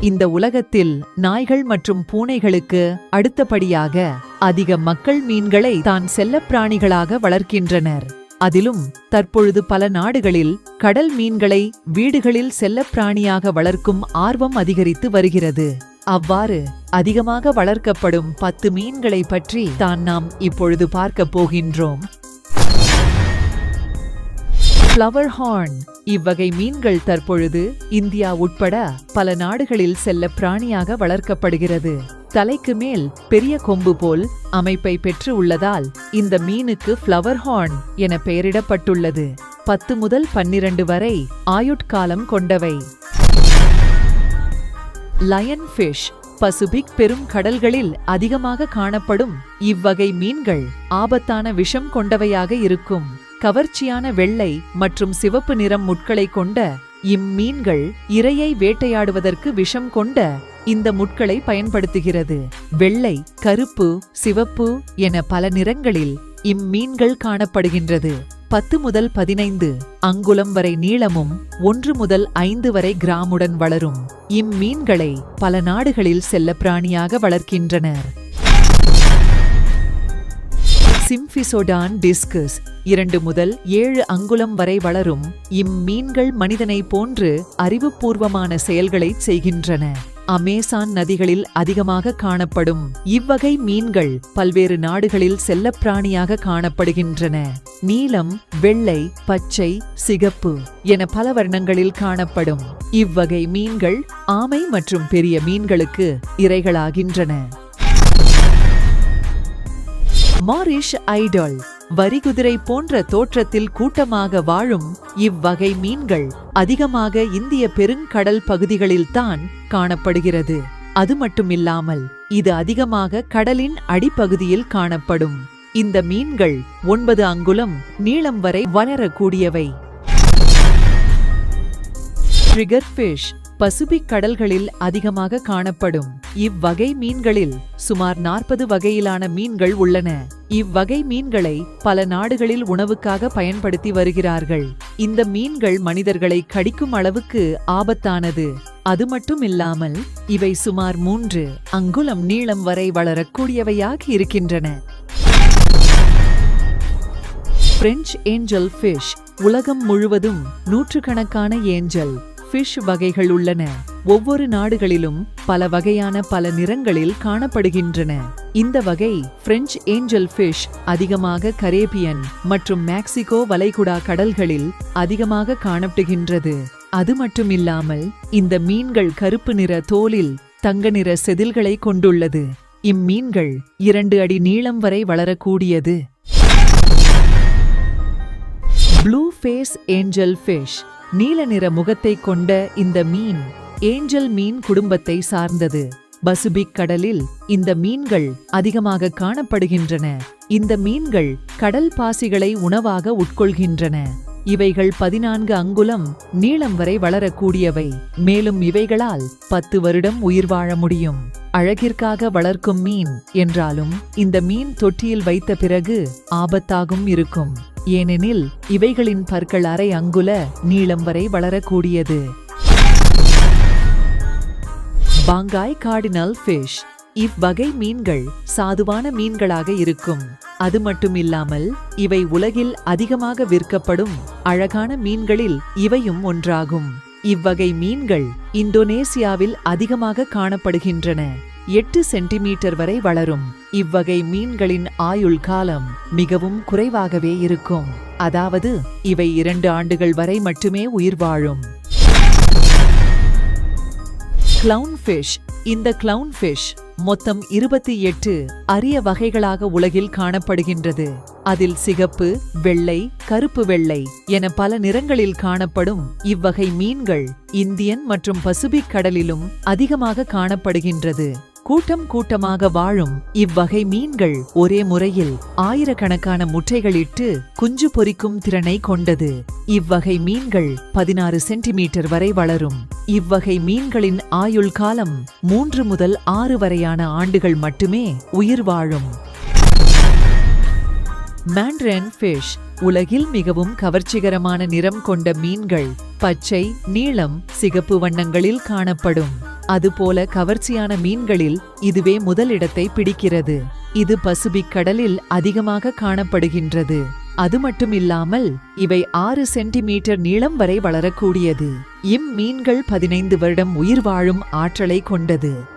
இந்த உலகத்தில் நாய்கள் மற்றும் பூனைகளுக்கு அடுத்தபடியாக அதிக மக்கள் மீன்களை தான் செல்லப்பிராணிகளாக வளர்க்கின்றனர். அதிலும் தற்பொழுது பல நாடுகளில் கடல் மீன்களை வீடுகளில் செல்லப்பிராணியாக வளர்க்கும் ஆர்வம் அதிகரித்து வருகிறது. அவ்வாறு அதிகமாக வளர்க்கப்படும் பத்து மீன்களை பற்றி தான் நாம் இப்பொழுது பார்க்கப் போகின்றோம். பிளவர் ஹார்ன் இவ்வகை மீன்கள் தற்பொழுது இந்தியா உட்பட பல நாடுகளில் செல்ல பிராணியாக வளர்க்கப்படுகிறது. தலைக்கு மேல் பெரிய கொம்பு போல் அமைப்பை பெற்று உள்ளதால் இந்த மீனுக்கு பிளவர் ஹார்ன் என பெயரிடப்பட்டுள்ளது. பத்து முதல் பன்னிரண்டு வரை ஆயுட்காலம் கொண்டவை. லயன் ஃபிஷ் பசிபிக் பெரும் கடல்களில் அதிகமாக காணப்படும் இவ்வகை மீன்கள் ஆபத்தான விஷம் கொண்டவையாக இருக்கும். கவர்ச்சியான வெள்ளை மற்றும் சிவப்பு நிறம் முட்களை கொண்ட இம்மீன்கள் இரையை வேட்டையாடுவதற்கு விஷம் கொண்ட இந்த முட்களை பயன்படுத்துகிறது. வெள்ளை கருப்பு சிவப்பு என பல நிறங்களில் இம்மீன்கள் காணப்படுகின்றது. பத்து முதல் பதினைந்து அங்குலம் வரை நீளமும் ஒன்று முதல் ஐந்து வரை கிராமுடன் வளரும். இம்மீன்களை பல நாடுகளில் செல்ல பிராணியாக வளர்க்கின்றனர். சிம்ஃபிசோடான் டிஸ்கஸ் இரண்டு முதல் ஏழு அங்குலம் வரை வளரும் இம்மீன்கள் மனிதனை போன்று அறிவுபூர்வமான செயல்களை செய்கின்றன. அமேசான் நதிகளில் அதிகமாக காணப்படும் இவ்வகை மீன்கள் பல்வேறு நாடுகளில் செல்லப்பிராணியாக காணப்படுகின்றன. நீலம் வெள்ளை பச்சை சிகப்பு என பல வர்ணங்களில் காணப்படும். இவ்வகை மீன்கள் ஆமை மற்றும் பெரிய மீன்களுக்கு இரைகளாகின்றன. மாரிஷ் ஐடால் வரிகுதிரை போன்ற தோற்றத்தில் கூட்டமாக வாழும் இவ்வகை மீன்கள் அதிகமாக இந்திய பெருங்கடல் பகுதிகளில்தான் காணப்படுகிறது. அது மட்டுமில்லாமல் இது அதிகமாக கடலின் அடிப்பகுதியில் காணப்படும். இந்த மீன்கள் ஒன்பது அங்குலம் நீளம் வரை வளரக்கூடியவை. ட்ரிகர் ஃபிஷ் பசிபிக் கடல்களில் அதிகமாக காணப்படும். இவ்வகை மீன்களில் சுமார் நாற்பது வகையிலான மீன்கள் உள்ளன. இவ்வகை மீன்களை பல நாடுகளில் உணவுக்காக பயன்படுத்தி வருகிறார்கள். இந்த மீன்கள் மனிதர்களை கடிக்கும் அளவுக்கு ஆபத்தானது. அது மட்டும் இல்லாமல் இவை சுமார் மூன்று அங்குலம் நீளம் வரை வளரக்கூடியவையாக இருக்கின்றன. பிரெஞ்ச் ஏஞ்சல் ஃபிஷ் உலகம் முழுவதும் நூற்றுக்கணக்கான ஏஞ்சல் ஃபிஷ் வகைகள் உள்ளன. ஒவ்வொரு நாடுகளிலும் பல வகையான பல நிறங்களில் காணப்படுகின்றன. இந்த வகை பிரெஞ்சு ஏஞ்சல் ஃபிஷ் அதிகமாக கரேபியன் மற்றும் மெக்சிகோ வளைகுடா கடல்களில் அதிகமாக காணப்படுகின்றது. அது மட்டுமில்லாமல் இந்த மீன்கள் கருப்பு நிற தோலில் தங்க நிற செதில்களை கொண்டுள்ளது. இம்மீன்கள் இரண்டு அடி நீளம் வரை வளரக்கூடியது. ப்ளூ ஃபேஸ் ஏஞ்சல் ஃபிஷ் நீல நிற முகத்தை கொண்ட இந்த மீன் ஏஞ்சல் மீன் குடும்பத்தை சார்ந்தது. பசுபிக் கடலில் இந்த மீன்கள் அதிகமாக காணப்படுகின்றன. இந்த மீன்கள் கடல் பாசிகளை உணவாக உட்கொள்கின்றன. இவைகள் பதினான்கு அங்குலம் நீளம் வரை வளரக்கூடியவை. மேலும் இவைகளால் பத்து வருடம் உயிர் வாழ முடியும். அழகிற்காக வளர்க்கும் மீன் என்றாலும் இந்த மீன் தொட்டியில் வைத்த பிறகு ஆபத்தாகும் இருக்கும். ஏனெனில் இவைகளின் பற்கள் அரை அங்குல நீளம் வரை வளரக்கூடியது. Banggai cardinal fish. இவ்வகை மீன்கள் சாதுவான மீன்களாக இருக்கும். அது மட்டுமில்லாமல் இவை உலகில் அதிகமாக விற்கப்படும் அழகான மீன்களில் இவையும் ஒன்றாகும். இவ்வகை மீன்கள் இந்தோனேசியாவில் அதிகமாக காணப்படுகின்றன. எட்டு சென்டிமீட்டர் வரை வளரும். இவ்வகை மீன்களின் ஆயுள் காலம் மிகவும் குறைவாகவே இருக்கும். அதாவது இவை இரண்டு ஆண்டுகள் வரை மட்டுமே உயிர் வாழும். கிளவுன் ஃபிஷ் இந்த கிளவுன் ஃபிஷ் மொத்தம் இருபத்தி எட்டு அரிய வகைகளாக உலகில் காணப்படுகின்றது. அதில் சிகப்பு வெள்ளை கருப்பு வெள்ளை என பல நிறங்களில் காணப்படும் இவ்வகை மீன்கள் இந்தியன் மற்றும் பசிபிக் கடலிலும் அதிகமாக காணப்படுகின்றது. கூட்டம் கூட்டமாக வாழும் இவ்வகை மீன்கள் ஒரே முறையில் ஆயிரக்கணக்கான முட்டைகளிட்டு குஞ்சு பொரிக்கும் திறனை கொண்டது. இவ்வகை மீன்கள் பதினாறு சென்டிமீட்டர் வரை வளரும். இவ்வகை மீன்களின் ஆயுள் காலம் மூன்று முதல் ஆறு வரையான ஆண்டுகள் மட்டுமே உயிர் வாழும். மேண்ட்ரன் ஃபிஷ் உலகில் மிகவும் கவர்ச்சிகரமான நிறம் கொண்ட மீன்கள் பச்சை நீளம் சிகப்பு வண்ணங்களில் காணப்படும். அதுபோல கவர்ச்சியான மீன்களில் இதுவே முதலிடத்தை பிடிக்கிறது. இது பசுபிக் கடலில் அதிகமாக காணப்படுகின்றது. அது மட்டுமில்லாமல் இவை ஆறு சென்டிமீட்டர் நீளம் வரை வளரக்கூடியது. இம்மீன்கள் பதினைந்து வருடம் உயிர் வாழும் ஆற்றலை கொண்டது.